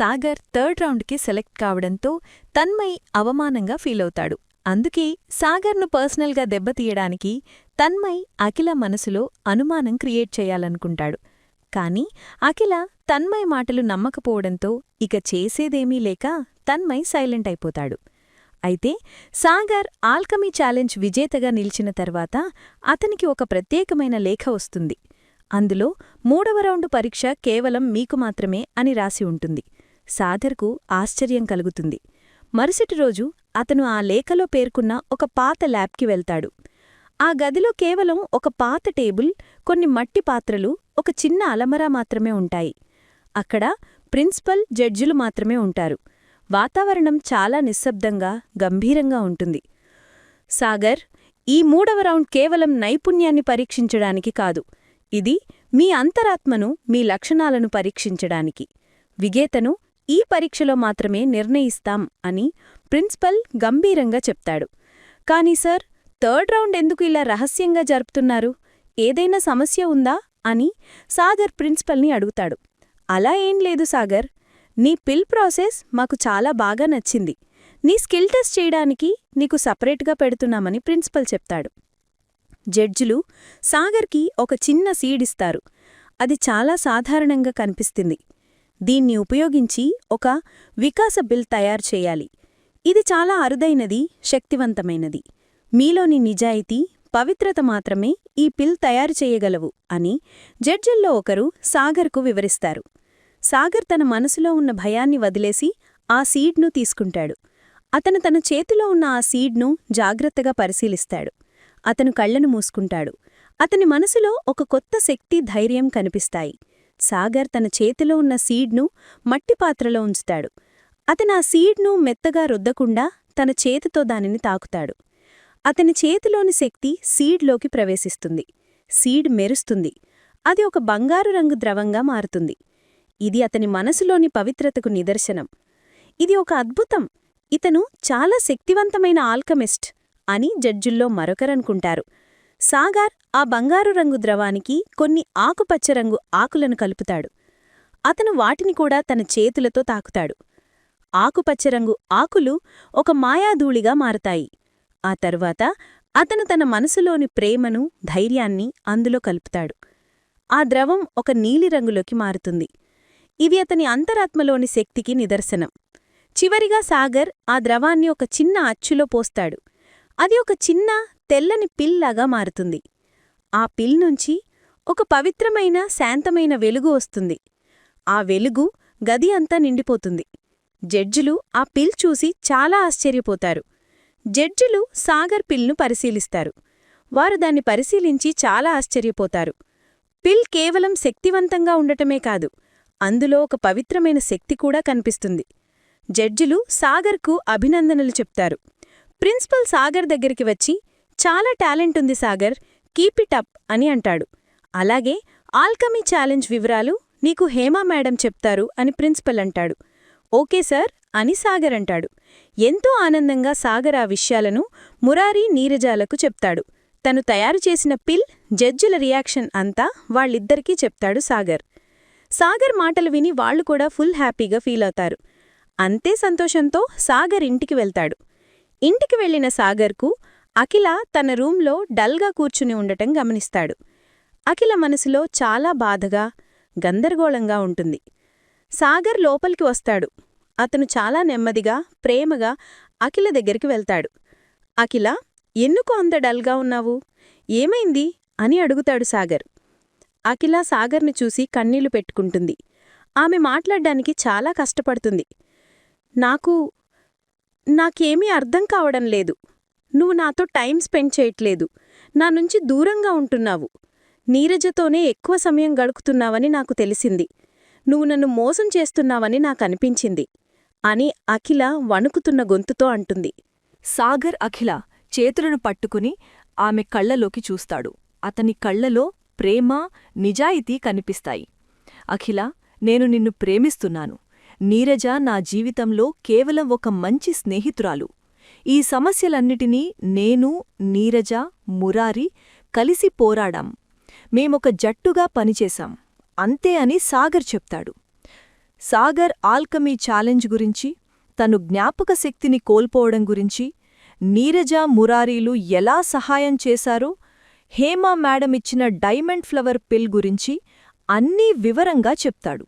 Sagar third రౌండ్కి select కావడంతో తన్మయ్ అవమానంగా ఫీలవుతాడు అందుకే సాగర్ను పర్సనల్గా దెబ్బతీయడానికి తన్మయ్ అఖిల మనసులో అనుమానం క్రియేట్ చేయాలనుకుంటాడు. కాని అఖిల తన్మయ్ మాటలు నమ్మకపోవడంతో ఇక చేసేదేమీ లేక తన్మయ్ సైలెంట్ అయిపోతాడు. అయితే సాగర్ ఆల్కమీ ఛాలెంజ్ విజేతగా నిలిచిన తర్వాత అతనికి ఒక ప్రత్యేకమైన లేఖ వస్తుంది. అందులో మూడవ రౌండు పరీక్ష కేవలం మీకు మాత్రమే అని రాసి ఉంటుంది. సాధర్కు ఆశ్చర్యం కలుగుతుంది. మరుసటి రోజు అతను ఆ లేఖలో పేర్కొన్న ఒక పాత ల్యాబ్కి వెళ్తాడు. ఆ గదిలో కేవలం ఒక పాత టేబుల్ కొన్ని మట్టి పాత్రలు ఒక చిన్న అలమరా మాత్రమే ఉంటాయి. అక్కడ ప్రిన్సిపల్ జడ్జిలు మాత్రమే ఉంటారు. వాతావరణం చాలా నిశ్శబ్దంగా గంభీరంగా ఉంటుంది. సాగర్ ఈ మూడవ రౌండ్ కేవలం నైపుణ్యాన్ని పరీక్షించడానికి కాదు. ఇది మీ అంతరాత్మను మీ లక్షణాలను పరీక్షించడానికి. విగేతను ఈ పరీక్షలో మాత్రమే నిర్ణయిస్తాం అని ప్రిన్సిపల్ గంభీరంగా చెప్తాడు. కానీ సార్ థర్డ్ రౌండ్ ఎందుకు ఇలా రహస్యంగా జరుపుతున్నారు? ఏదైనా సమస్య ఉందా? అని సాగర్ ప్రిన్సిపల్ని అడుగుతాడు. అలా ఏం లేదు సాగర్. నీ పిల్ ప్రాసెస్ మాకు చాలా బాగా నచ్చింది. నీ స్కిల్ టెస్ట్ చేయడానికి నీకు సపరేట్గా పెడుతున్నామని ప్రిన్సిపల్ చెప్తాడు. జడ్జిలు సాగర్కి ఒక చిన్న సీడిస్తారు అది చాలా సాధారణంగా కనిపిస్తుంది. దీన్ని ఉపయోగించి ఒక వికాస బిల్ తయారు చేయాలి. ఇది చాలా అరుదైనది శక్తివంతమైనది. మీలోని నిజాయితీ పవిత్రత మాత్రమే ఈ పిల్ తయారు చేయగలవు అని జడ్జిల్లో ఒకరు సాగర్కు వివరిస్తారు. సాగర్ తన మనసులో ఉన్న భయాన్ని వదిలేసి ఆ సీడ్ను తీసుకుంటాడు. అతను తన చేతిలో ఉన్న ఆ సీడ్ను జాగ్రత్తగా పరిశీలిస్తాడు. అతను కళ్ళను మూసుకుంటాడు. అతని మనసులో ఒక కొత్త శక్తి ధైర్యం కనిపిస్తాయి. సాగర్ తన చేతిలో ఉన్న సీడ్ను మట్టిపాత్రలో ఉంచుతాడు. అతను ఆ సీడ్ను మెత్తగా రుద్దకుండా తన చేతితో దానిని తాకుతాడు. అతని చేతిలోని శక్తి సీడ్లోకి ప్రవేశిస్తుంది. సీడ్ మెరుస్తుంది. అది ఒక బంగారు రంగు ద్రవంగా మారుతుంది. ఇది అతని మనసులోని పవిత్రతకు నిదర్శనం. ఇది ఒక అద్భుతం. ఇతను చాలా శక్తివంతమైన ఆల్కమిస్ట్ అని జడ్జుల్లో మరొకరనుకుంటారు. సాగార్ ఆ బంగారు రంగు ద్రవానికి కొన్ని ఆకుపచ్చ రంగు ఆకులను కలుపుతాడు. అతను వాటిని కూడా తన చేతులతో తాకుతాడు. ఆకుపచ్చరంగు ఆకులు ఒక మాయాధూళిగా మారతాయి. ఆ తరువాత అతను తన మనసులోని ప్రేమను ధైర్యాన్ని అందులో కలుపుతాడు. ఆ ద్రవం ఒక నీలిరంగులోకి మారుతుంది. ఇది అతని అంతరాత్మలోని శక్తికి నిదర్శనం. చివరిగా సాగర్ ఆ ద్రవాన్ని ఒక చిన్న అచ్చులో పోస్తాడు. అది ఒక చిన్న తెల్లని పిల్లాగా మారుతుంది. ఆ పిల్ నుంచి ఒక పవిత్రమైన శాంతమైన వెలుగు వస్తుంది. ఆ వెలుగు గది అంతా నిండిపోతుంది. జడ్జిలు ఆ పిల్ చూసి చాలా ఆశ్చర్యపోతారు. జడ్జిలు సాగర్ పిల్ను పరిశీలిస్తారు. వారు దాన్ని పరిశీలించి చాలా ఆశ్చర్యపోతారు. పిల్ కేవలం శక్తివంతంగా ఉండటమే కాదు అందులో ఒక పవిత్రమైన శక్తి కూడా కనిపిస్తుంది. జడ్జిలు సాగర్కు అభినందనలు చెప్తారు. ప్రిన్సిపల్ సాగర్ దగ్గరికి వచ్చి చాలా టాలెంట్ ఉంది సాగర్. కీపిట్ అప్ అని అంటాడు. అలాగే ఆల్కమీ ఛాలెంజ్ వివరాలు నీకు హేమా మేడం చెప్తారు అని ప్రిన్సిపల్ అంటాడు. ఓకే సార్ అని సాగర్ అంటాడు. ఎంతో ఆనందంగా సాగర్ ఆ విషయాలను మురారీ నీరజాలకు చెప్తాడు. తను తయారు చేసిన పిల్ జడ్జిల రియాక్షన్ అంతా వాళ్ళిద్దరికీ చెప్తాడు సాగర్. సాగర్ మాటలు విని వాళ్ళు కూడా ఫుల్ హ్యాపీగా ఫీల్ అవుతారు. అంతే సంతోషంతో సాగర్ ఇంటికి వెళ్తాడు. ఇంటికి వెళ్ళిన సాగర్కు అఖిల తన రూంలో డల్గా కూర్చుని ఉండటం గమనిస్తాడు. అఖిల మనసులో చాలా బాధగా గందరగోళంగా ఉంటుంది. సాగర్ లోపలికి వస్తాడు. అతను చాలా నెమ్మదిగా ప్రేమగా అఖిల దగ్గరికి వెళ్తాడు. అఖిల ఎందుకు అంత డల్గా ఉన్నావు? ఏమైంది? అని అడుగుతాడు సాగర్. అఖిల సాగర్ని చూసి కన్నీళ్ళు పెట్టుకుంటుంది. ఆమె మాట్లాడ్డానికి చాలా కష్టపడుతుంది. నాకు నాకేమీ అర్థం కావడం లేదు. నువ్వు నాతో టైం స్పెండ్ చేయట్లేదు. నా నుంచి దూరంగా ఉంటున్నావు. నీరజతోనే ఎక్కువ సమయం గడుపుతున్నావని నాకు తెలిసింది. నువ్వు నన్ను మోసం చేస్తున్నావని నాకనిపించింది. అని అఖిల వణుకుతున్న గొంతుతో అంటుంది. సాగర్ అఖిల చేతులను పట్టుకుని ఆమె కళ్ళలోకి చూస్తాడు. అతని కళ్ళలో ప్రేమ నిజాయితీ కనిపిస్తాయి. అఖిల నేను నిన్ను ప్రేమిస్తున్నాను. నీరజ నా జీవితంలో కేవలం ఒక మంచి స్నేహితురాలు. ఈ సమస్యలన్నిటినీ నేను నీరజ మురారి కలిసి పోరాడాం. మేమొక జట్టుగా పనిచేశాం. అంతే అని సాగర్ చెప్తాడు. సాగర్ ఆల్కమీ ఛాలెంజ్ గురించి తను జ్ఞాపక శక్తిని కోల్పోవడం గురించి నీరజ మురారీలు ఎలా సహాయం చేశారో హేమా మేడమిచ్చిన డైమండ్ ఫ్లవర్ పిల్ గురించి అన్నీ వివరంగా చెప్తాడు.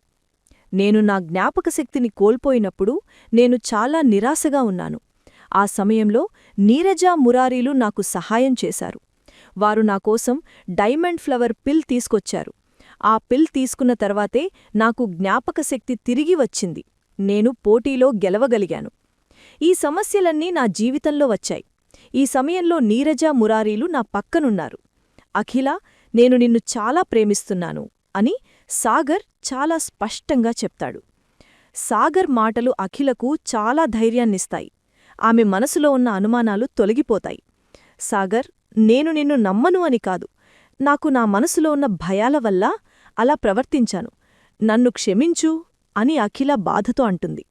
నేను నా జ్ఞాపక శక్తిని కోల్పోయినప్పుడు నేను చాలా నిరాశగా ఉన్నాను. ఆ సమయంలో నీరజ మురారీలు నాకు సహాయం చేశారు. వారు నాకోసం డైమండ్ ఫ్లవర్ పిల్ తీసుకొచ్చారు. ఆ పిల్ తీసుకున్న తర్వాతే నాకు జ్ఞాపకశక్తి తిరిగి వచ్చింది. నేను పోటీలో గెలవగలిగాను. ఈ సమస్యలన్నీ నా జీవితంలో వచ్చాయి. ఈ సమయంలో నీరజ మురారీలు నా పక్కనున్నారు. అఖిల నేను నిన్ను చాలా ప్రేమిస్తున్నాను అని సాగర్ చాలా స్పష్టంగా చెప్తాడు. సాగర్ మాటలు అఖిలకు చాలా ధైర్యాన్నిస్తాయి. ఆమె మనసులో ఉన్న అనుమానాలు తొలగిపోతాయి. సాగర్ నేను నిన్ను నమ్మను అని కాదు. నాకు నా మనసులో ఉన్న భయాల వల్ల అలా ప్రవర్తించాను. నన్ను క్షమించు అని అఖిల బాధతో అంటుంది.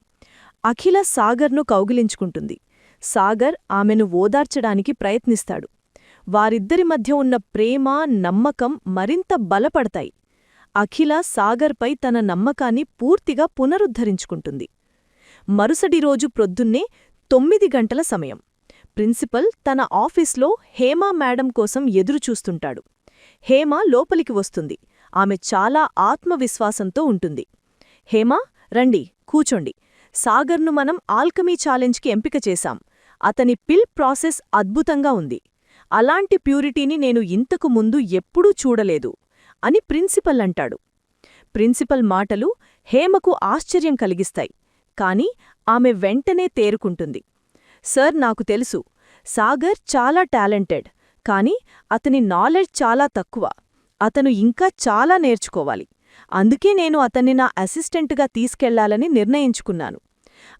అఖిల సాగర్ను కౌగిలించుకుంటుంది. సాగర్ ఆమెను ఓదార్చడానికి ప్రయత్నిస్తాడు. వారిద్దరి మధ్య ఉన్న ప్రేమ నమ్మకం మరింత బలపడతాయి. అఖిల సాగర్పై తన నమ్మకాన్ని పూర్తిగా పునరుద్ధరించుకుంటుంది. మరుసటి రోజు ప్రొద్దున్నే తొమ్మిది గంటల సమయం. ప్రిన్సిపల్ తన ఆఫీస్లో హేమా మేడం కోసం ఎదురుచూస్తుంటాడు. హేమ లోపలికి వస్తుంది. ఆమె చాలా ఆత్మవిశ్వాసంతో ఉంటుంది. హేమా రండి కూచోండి. సాగర్ను మనం ఆల్కమీ ఛాలెంజ్కి ఎంపిక చేశాం. అతని పిల్ ప్రాసెస్ అద్భుతంగా ఉంది. అలాంటి ప్యూరిటీని నేను ఇంతకు ముందు ఎప్పుడూ చూడలేదు అని ప్రిన్సిపల్ అంటాడు. ప్రిన్సిపల్ మాటలు హేమకు ఆశ్చర్యం కలిగిస్తాయి. కాని ఆమె వెంటనే తేరుకుంటుంది. సర్ నాకు తెలుసు. సాగర్ చాలా టాలెంటెడ్ కాని అతని నాలెడ్జ్ చాలా తక్కువ. అతను ఇంకా చాలా నేర్చుకోవాలి. అందుకే నేను అతన్ని నా అసిస్టెంట్గా తీసుకెళ్ళాలని నిర్ణయించుకున్నాను.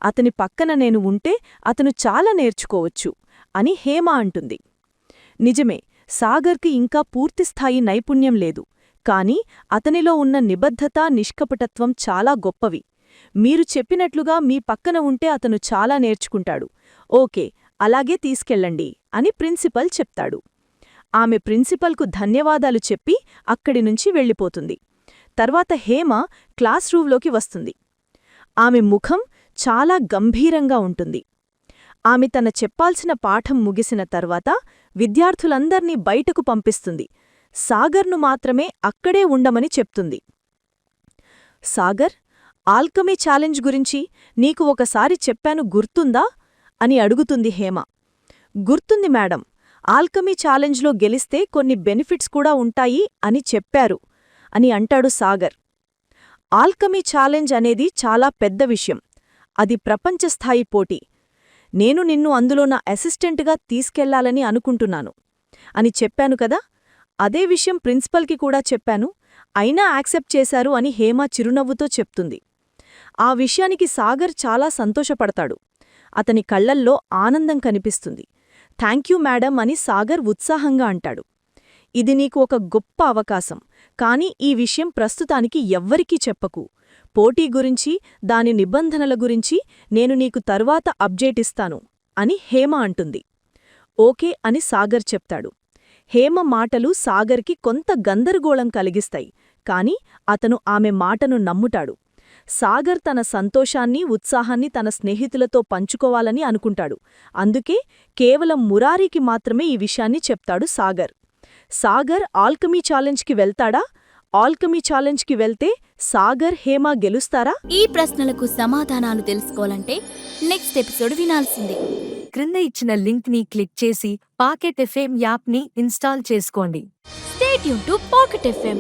అతని పక్కన నేను ఉంటే అతను చాలా నేర్చుకోవచ్చు అని హేమ అంటుంది. నిజమే సాగర్కి ఇంకా పూర్తిస్థాయి నైపుణ్యం లేదు కాని అతనిలో ఉన్న నిబద్ధత నిష్కపటత్వం చాలా గొప్పవి. మీరు చెప్పినట్లుగా మీ పక్కన ఉంటే అతను చాలా నేర్చుకుంటాడు. ఓకే అలాగే తీసుకెళ్ళండి అని ప్రిన్సిపల్ చెప్తాడు. ఆమె ప్రిన్సిపల్కు ధన్యవాదాలు చెప్పి అక్కడి నుంచి వెళ్ళిపోతుంది. తర్వాత హేమ క్లాస్ రూంలోకి వస్తుంది. ఆమె ముఖం చాలా గంభీరంగా ఉంటుంది. ఆమె తన చెప్పాల్సిన పాఠం ముగిసిన తర్వాత విద్యార్థులందర్నీ బయటకు పంపిస్తుంది. సాగర్ను మాత్రమే అక్కడే ఉండమని చెప్తుంది. సాగర్ ఆల్కమీ ఛాలెంజ్ గురించి నీకు ఒకసారి చెప్పాను గుర్తుందా? అని అడుగుతుంది హేమ. గుర్తుంది మేడం. ఆల్కమీ ఛాలెంజ్లో గెలిస్తే కొన్ని బెనిఫిట్స్ కూడా ఉంటాయి అని చెప్పారు అని అంటాడు సాగర్. ఆల్కమీ ఛాలెంజ్ అనేది చాలా పెద్ద విషయం. అది ప్రపంచస్థాయి పోటీ. నేను నిన్ను అందులో నా అసిస్టెంట్గా తీసుకెళ్ళాలని అనుకుంటున్నాను అని చెప్పాను కదా? అదే విషయం ప్రిన్సిపల్కి కూడా చెప్పాను. అయినా యాక్సెప్ట్ చేశారు అని హేమ చిరునవ్వుతో చెప్తుంది. ఆ విషయానికి సాగర్ చాలా సంతోషపడతాడు. అతని కళ్ళల్లో ఆనందం కనిపిస్తుంది. థ్యాంక్యూ మేడం అని సాగర్ ఉత్సాహంగా అంటాడు. ఇది నీకు ఒక గొప్ప అవకాశం. కాని ఈ విషయం ప్రస్తుతానికి ఎవ్వరికీ చెప్పకు. పోటీ గురించి దాని నిబంధనల గురించి నేను నీకు తరువాత అప్డేట్ ఇస్తాను అని హేమ అంటుంది. ఓకే అని సాగర్ చెప్తాడు. హేమ మాటలు సాగర్కి కొంత గందరగోళం కలిగిస్తాయి. కాని అతను ఆమె మాటను నమ్ముటాడు సాగర్ తన సంతోషాన్ని ఉత్సాహాన్ని తన స్నేహితులతో పంచుకోవాలని అనుకుంటాడు. అందుకే కేవలం మురారీకి మాత్రమే ఈ విషయాన్ని చెప్తాడు సాగర్. సాగర్ ఆల్కమీ ఛాలెంజ్కి వెళ్తాడా? ఆల్కమీ ఛాలెంజ్కి వెళ్తే సాగర్ హేమ గెలుస్తారా? ఈ ప్రశ్నలకు సమాధానాలు తెలుసుకోవాలంటే నెక్స్ట్ ఎపిసోడ్ వినాల్సిందే. క్రింద ఇచ్చిన లింక్ని క్లిక్ చేసి పాకెట్ ఎఫ్ఎం యాప్ని ఇన్స్టాల్ చేసుకోండి. స్టేట్ యూన్ టు పాకెట్ ఎఫ్ఎం